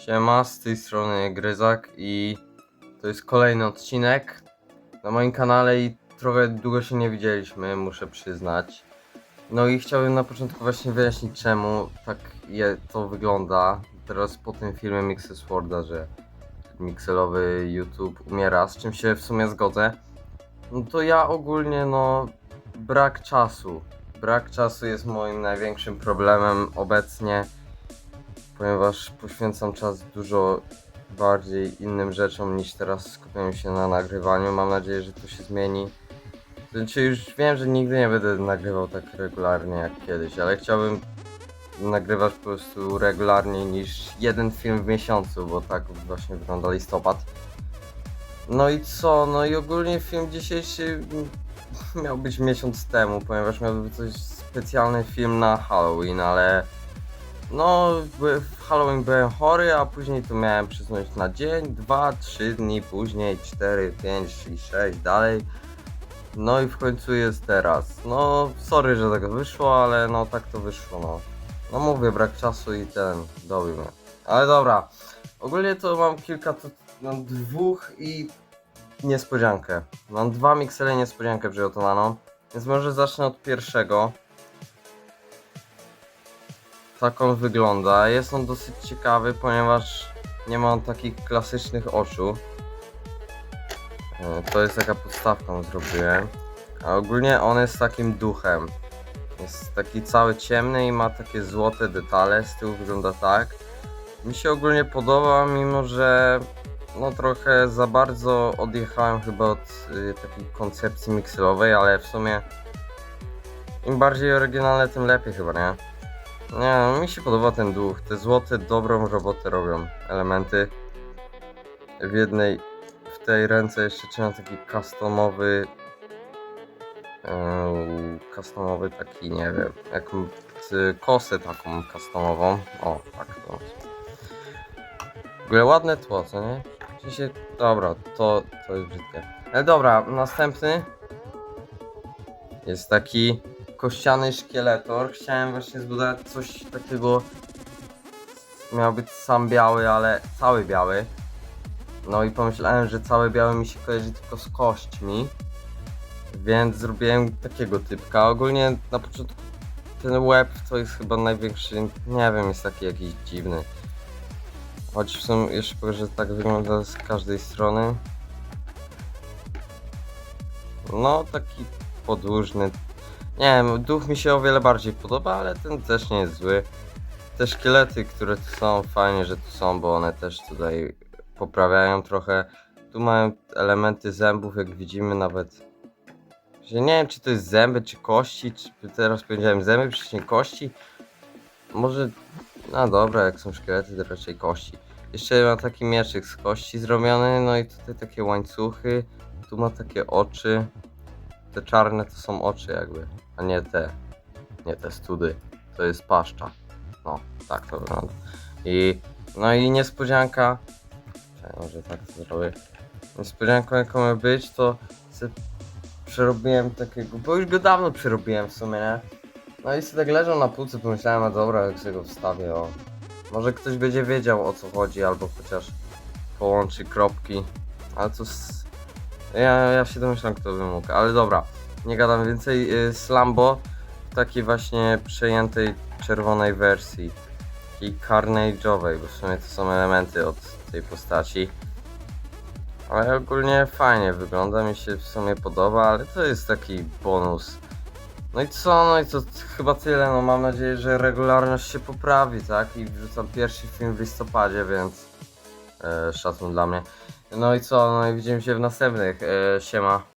Siema, z tej strony Gryzak i to jest kolejny odcinek na moim kanale i trochę długo się nie widzieliśmy, muszę przyznać. No i chciałbym na początku właśnie wyjaśnić czemu tak je, to wygląda teraz po tym filmie Mixes Worda, że mikselowy YouTube umiera, z czym się w sumie zgodzę. No to ja ogólnie no brak czasu. Brak czasu jest moim największym problemem obecnie ponieważ poświęcam czas dużo bardziej innym rzeczom niż teraz skupiam się na nagrywaniu. Mam nadzieję, że to się zmieni. Znaczy już wiem, że nigdy nie będę nagrywał tak regularnie jak kiedyś, ale chciałbym nagrywać po prostu regularniej niż jeden film w miesiącu, bo tak właśnie wygląda listopad. No i co? No i ogólnie film dzisiejszy miał być miesiąc temu, ponieważ miał być coś specjalny film na Halloween, ale no, w Halloween byłem chory, a później to miałem przysunąć na dzień, dwa, trzy dni później, cztery, pięć i sześć dalej. No i w końcu jest teraz. No, sorry, że tak wyszło, ale no tak to wyszło, no. No mówię, brak czasu i ten, dobił mnie. Ale dobra, ogólnie to mam kilka, to mam dwóch i niespodziankę. Mam dwa miksele niespodziankę przygotowaną, więc może zacznę od pierwszego. Tak on wygląda. Jest on dosyć ciekawy, ponieważ nie ma on takich klasycznych oczu. E, To jest taka podstawką zrobiłem. A ogólnie on jest takim duchem. Jest taki cały ciemny i ma takie złote detale. Z tyłu wygląda tak. Mi się ogólnie podoba, mimo że no trochę za bardzo odjechałem chyba od y, takiej koncepcji mikselowej, ale w sumie im bardziej oryginalne, tym lepiej chyba, nie? Nie, mi się podoba ten duch. Te złote dobrą robotę robią elementy. W jednej, w tej ręce jeszcze trzymam taki customowy, yy, customowy taki, nie wiem, jaką z- kosę taką customową. O, tak to. W ogóle ładne tło, co nie? Dobra, to, to jest brzydkie. Ale dobra, następny jest taki kościany szkieletor. Chciałem właśnie zbudować coś takiego. Miał być sam biały, ale cały biały. No i pomyślałem, że cały biały mi się kojarzy tylko z kośćmi. Więc zrobiłem takiego typka. Ogólnie na początku ten łeb to jest chyba największy, nie wiem, jest taki jakiś dziwny. Choć w sumie jeszcze powiem, że tak wygląda z każdej strony. No, taki podłużny, nie wiem, duch mi się o wiele bardziej podoba, ale ten też nie jest zły. Te szkielety, które tu są, fajnie, że tu są, bo one też tutaj poprawiają trochę. Tu mają elementy zębów, jak widzimy nawet. Że nie wiem, czy to jest zęby, czy kości, czy teraz powiedziałem zęby, przecież kości. Może, no dobra, jak są szkielety, to raczej kości. Jeszcze ma taki mieczyk z kości zrobiony, no i tutaj takie łańcuchy. Tu ma takie oczy. Te czarne to są oczy jakby, a nie te, nie te study. To jest paszcza. No, tak to wygląda. I, no i niespodzianka, Czekaj, może tak to zrobię. Niespodzianką jaką ma być, to przerobiłem takiego, bo już go dawno przerobiłem w sumie, nie? No i sobie tak leżał na półce, pomyślałem, a dobra, jak sobie go wstawię, o. Może ktoś będzie wiedział o co chodzi, albo chociaż połączy kropki, ale to ja, ja się domyślam, kto by mógł, ale dobra, nie gadam więcej. Y, Slambo w takiej właśnie przejętej czerwonej wersji, takiej carnage'owej, bo w sumie to są elementy od tej postaci. Ale ogólnie fajnie wygląda, mi się w sumie podoba, ale to jest taki bonus. No i co, no i to chyba tyle, no mam nadzieję, że regularność się poprawi, tak? I wrzucam pierwszy film w listopadzie, więc e, szacun dla mnie. No i co, no i widzimy się w następnych, e, siema.